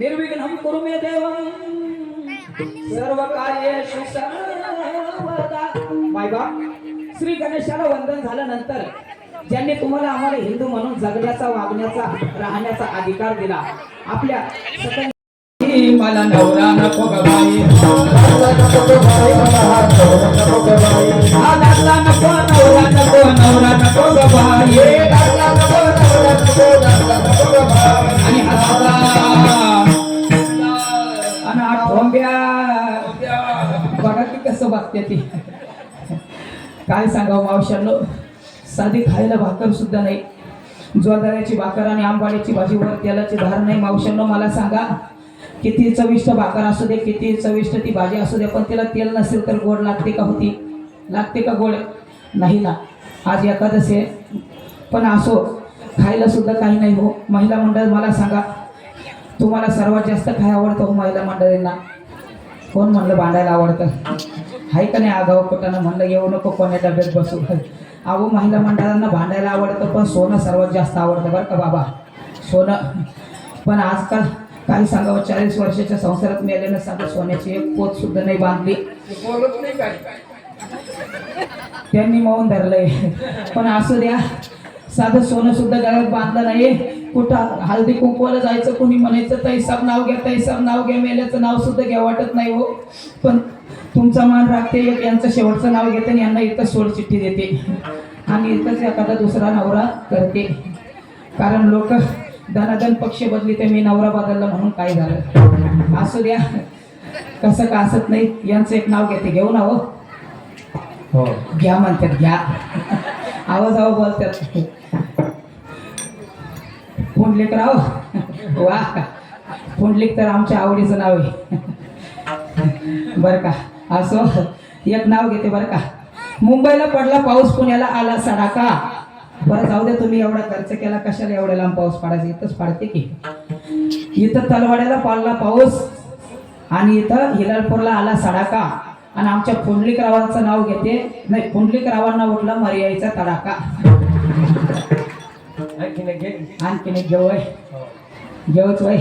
निर्विघ्नं कुरु मे देवं। सर्व कार्येषु सर्वदा श्री गणेशाला वंदन झाल्यानंतर ज्यांनी तुम्हाला आम्हाला हिंदू म्हणून जगण्याचा वागण्याचा राहण्याचा अधिकार दिला आपल्या मला नवरा नको ग बाई हा लागला नको नवरा नको नवरा नको ग बाई की कसं बघते ती? काय सांगावं मावशांनो साधी खायला भाकर सुद्धा नाही. ज्वादाऱ्याची भाकर आणि आंबाड्याची भाजी वर तेलाची धार नाही. मावशांनो मला सांगा किती चविष्ट भाकर असू दे किती चविष्ट ती भाजी असू दे पण तिला तेल नसेल तर गोड लागते का होती लागते का गोड? नाही ना. आज एकादश आहे. पण असो खायला सुद्धा काही नाही हो. महिला मंडळ मला सांगा तुम्हाला सर्वात जास्त काय आवडतं हो महिला मंडळींना? कोण म्हणलं भांडायला आवडतं? आहे का नाही? आगाव कुठानं म्हणलं येऊ नको कोण्या डब्यात बसू? अहो महिला मंडळांना भांडायला आवडतं पण सोनं सर्वात जास्त आवडतं बरं का बाबा. सोनं. पण आजकाल काही सांगावं चाळीस वर्षाच्या संसारात मेल्यानं साधं सोन्याची एक पोत सुद्धा नाही बांधली. त्यांनी मौन धरलंय. पण असू द्या साधं सोनं सुद्धा गळ्यात बांधलं नाही कुठं हळदी कुंकवाला जायचं कोणी म्हणायचं तैसाब नाव घ्या तैसाब नाव घ्या मेल्याचं नाव सुद्धा घ्या वाटत नाही हो. पण तुमचा मान राखते एक यांचं शेवटचं नाव घेते आणि यांना इथं सोड चिठ्ठी देते. आणि इथंच एखादा दुसरा नवरा करते. कारण लोक धनाधन पक्ष बदली ते मी नवरा बदलला म्हणून काय झालं? असू द्या. कसं का असत नाही यांचं एक नाव घेते. घेऊ ना हो. हो. घ्या म्हणतात घ्या. आवाज आवाज बोलतात. पुंडलिक राव वा. पुंडलिक तर आमच्या आवडीचं नाव आहे. बरं का. असो एक नाव घेते बरं का. मुंबईला पडला पाऊस पुण्याला आला सडाका. बरं जाऊ दे तुम्ही एवढा खर्च केला कशाला एवढ्या लांब पाऊस पडायचा? इथंच पडते की. इथं तलवाड्याला पडला पाऊस आणि इथं हिलालपूरला आला सडाका. आणि आमच्या पुंडलिकरावांचं नाव घेते. नाही पुंडलिकरावांना उठला मर्यायचा तडाका आणखीन एक हो. घेऊच बाई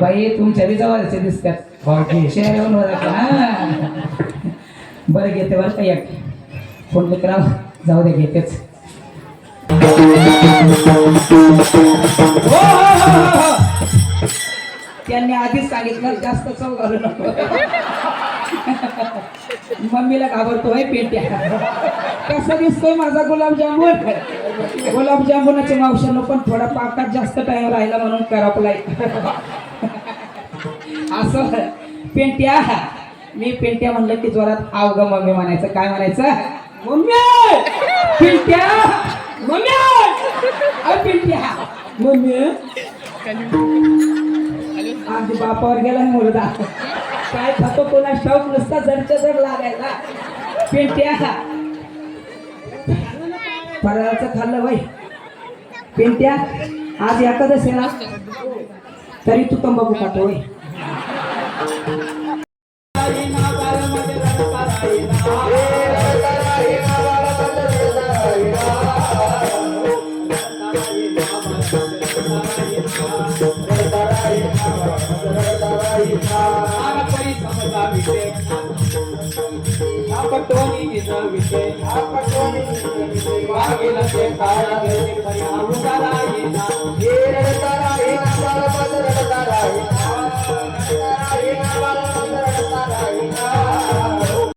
बाई तुमच्या जवळचे दिसतात. शेअर येऊन. बरं घेते बरं का एक. पुंडलिकराव जाऊ दे घेतेच. हो, हो, हो. त्यांनी आधीच सांगितलं जास्त चव घालू नको. मम्मीला घाबरतोय पेट्या. कसा दिसतोय माझा गुलाबजामुन? गुलाबजामुनाच्या मावशानं पण थोडा पाकात जास्त टाइम राहिला म्हणून करापलाय असं. पेंट्या. मी पेंट्या म्हणलं की जोरात आव ग मम्मी म्हणायचं. काय म्हणायचं? मम्मी! पेंट्या! मम्मी! अ मम्मी! आमच्या बापावर गेला मुलगा. काय खातो कोणा शौक नुसता जडच्या जड लागायला. पेंट्या. फराळाचं खाल्लं बाई पेंट्या आज एखादं आहे ना? तरी तू तंबाखू खातो होय பாகிலத்தை தாழவே